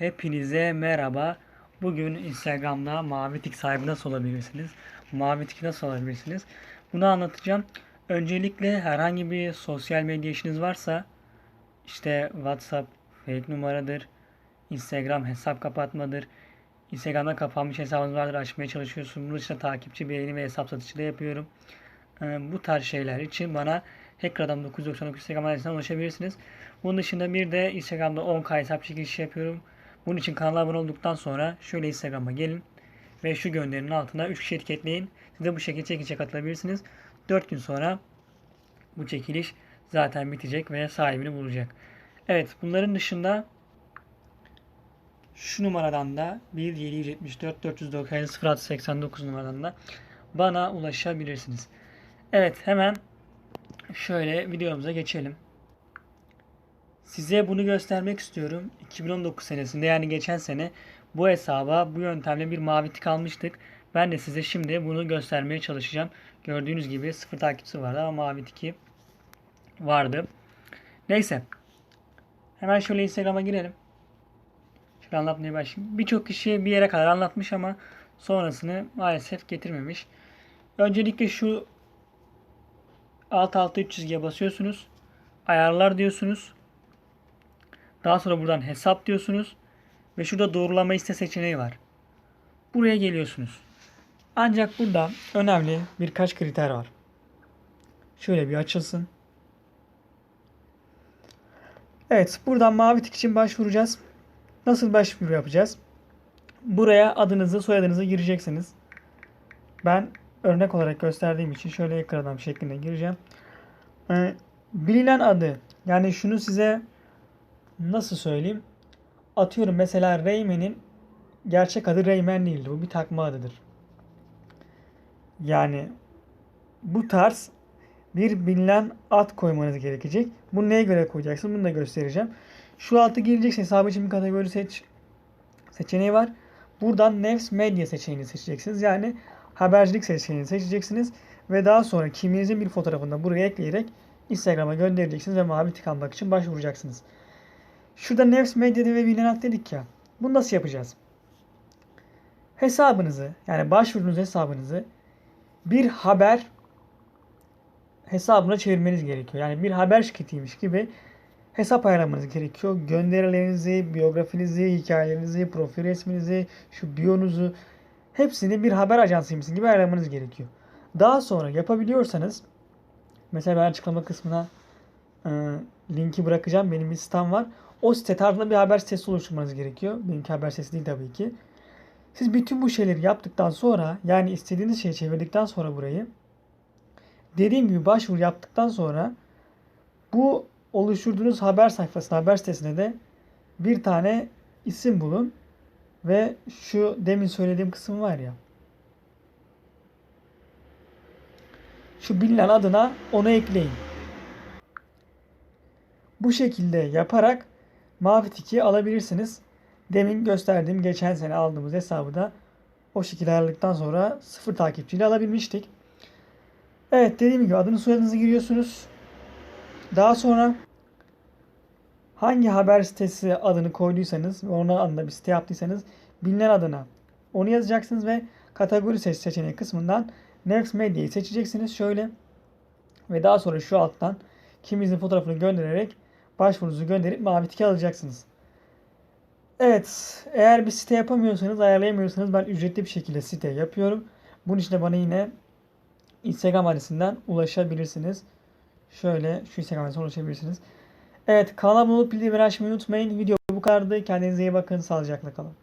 Hepinize merhaba. Bugün Instagram'da mavi tik sahibi nasıl olabilirsiniz? Mavi tik nasıl olabilirsiniz? Bunu anlatacağım. Öncelikle herhangi bir sosyal medya işiniz varsa işte WhatsApp fake numaradır, Instagram hesap kapatmadır, Instagram'da kapanmış hesabınız vardır açmaya çalışıyorsun. Bunun için takipçi beğeni ve hesap satışı da yapıyorum. Ee, bu tarz şeyler için bana Hacker'dan 999 Instagram adresinden ulaşabilirsiniz. Bunun dışında bir de Instagram'da 10k hesap çekilişi yapıyorum. Bunun için kanala abone olduktan sonra şöyle Instagram'a gelin ve şu gönderinin altına 3 kişi etiketleyin. Siz de bu şekilde çekilişe katılabilirsiniz. 4 gün sonra bu çekiliş zaten bitecek ve sahibini bulacak. Evet bunların dışında şu numaradan da 1774 490 0689 numaradan da bana ulaşabilirsiniz. Evet hemen şöyle videomuza geçelim. Size bunu göstermek istiyorum. 2019 senesinde yani geçen sene bu hesaba bu yöntemle bir mavi tik almıştık. Ben de size şimdi bunu göstermeye çalışacağım. Gördüğünüz gibi sıfır takipçisi vardı ama mavi tiki vardı. Neyse. Hemen şöyle Instagram'a girelim. Şöyle anlatmaya başlayayım. Birçok kişi bir yere kadar anlatmış ama sonrasını maalesef getirmemiş. Öncelikle şu alt alta 3 çizgiye basıyorsunuz. Ayarlar diyorsunuz. Daha sonra buradan hesap diyorsunuz. Ve şurada doğrulama iste seçeneği var. Buraya geliyorsunuz. Ancak burada önemli birkaç kriter var. Şöyle bir açılsın. Evet, buradan mavi tik için başvuracağız. Nasıl başvuru yapacağız? Buraya adınızı, soyadınızı gireceksiniz. Ben örnek olarak gösterdiğim için şöyle ekran şeklinde gireceğim. Ee, bilinen adı, yani şunu size nasıl söyleyeyim? Atıyorum mesela Reymen'in gerçek adı Reymen değildi. Bu bir takma adıdır. Yani bu tarz bir bilinen ad koymanız gerekecek. Bunu neye göre koyacaksın? Bunu da göstereceğim. Şu altı gireceksin. Hesabı için bir kategori seç seçeneği var. Buradan Nefs Medya seçeneğini seçeceksiniz. Yani habercilik seçeneğini seçeceksiniz. Ve daha sonra kimliğinizin bir fotoğrafını da buraya ekleyerek Instagram'a göndereceksiniz ve mavi tik almak için başvuracaksınız. Şurada Nefs Medya'da ve bilinen ad dedik ya. Bunu nasıl yapacağız? Hesabınızı yani başvurduğunuz hesabınızı bir haber hesabına çevirmeniz gerekiyor. Yani bir haber şirketiymiş gibi hesap ayarlamanız gerekiyor. Gönderilerinizi, biyografinizi, hikayelerinizi, profil resminizi, şu biyonuzu hepsini bir haber ajansıymış gibi ayarlamanız gerekiyor. Daha sonra yapabiliyorsanız mesela ben açıklama kısmına e, linki bırakacağım. Benim bir sitem var. O site tarzında bir haber sitesi oluşturmanız gerekiyor. Benimki haber sitesi değil tabii ki. Siz bütün bu şeyleri yaptıktan sonra yani istediğiniz şeyi çevirdikten sonra burayı dediğim gibi başvuru yaptıktan sonra bu oluşturduğunuz haber sayfasına, haber sitesine de bir tane isim bulun ve şu demin söylediğim kısım var ya şu bilinen adına onu ekleyin. Bu şekilde yaparak mavi tiki alabilirsiniz. Demin gösterdiğim geçen sene aldığımız hesabı da o şekilde ayarladıktan sonra sıfır takipçiyle alabilmiştik. Evet dediğim gibi adını soyadınızı giriyorsunuz. Daha sonra hangi haber sitesi adını koyduysanız ve ona adında bir site yaptıysanız bilinen adına onu yazacaksınız ve kategori seç seçeneği kısmından Nefs Medya'yı seçeceksiniz şöyle ve daha sonra şu alttan kiminizin fotoğrafını göndererek başvurunuzu gönderip mavi tiki alacaksınız. Evet, eğer bir site yapamıyorsanız, ayarlayamıyorsanız ben ücretli bir şekilde site yapıyorum. Bunun için de bana yine Instagram adresinden ulaşabilirsiniz. Şöyle şu Instagram adresinden ulaşabilirsiniz. Evet kanala abone olup bildirimleri açmayı unutmayın. Video bu kadardı. Kendinize iyi bakın. Sağlıcakla kalın.